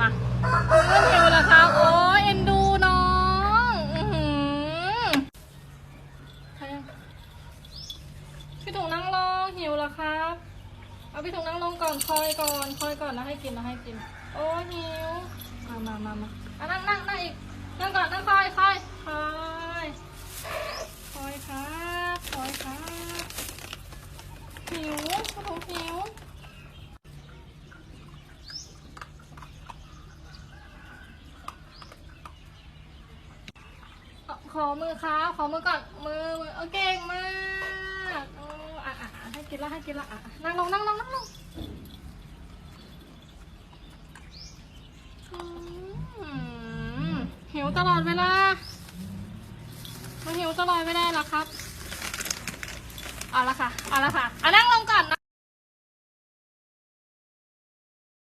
มาเริ่มหิวแล้วครับโอ้ยเอ็นดูน้องอื้อหือใครอะพี่ถุงนั่งลงหิวแล้วครับ เอาพี่ถุงนั่งลงก่อนคอยก่อนคอยก่อนแล้วให้กินแล้วให้กิน โอ้ยหิวมามามามาอะนั่งนั่งก่อนนั่งคอยคอยคอยคอยครับคอยครับหิวพี่ถุงหิว ข อขอมือครับขอมือก่อนมือมือโอเก่งมากโอ้อะอะอะให้กินละให้กินละอะนั่งลงนั่งลงนั่งลงอืมหิวตลอดเวลามันหิวตลอดเวลาเหรอครับเอาละค่ะเอาละค่ะอะนั่งลง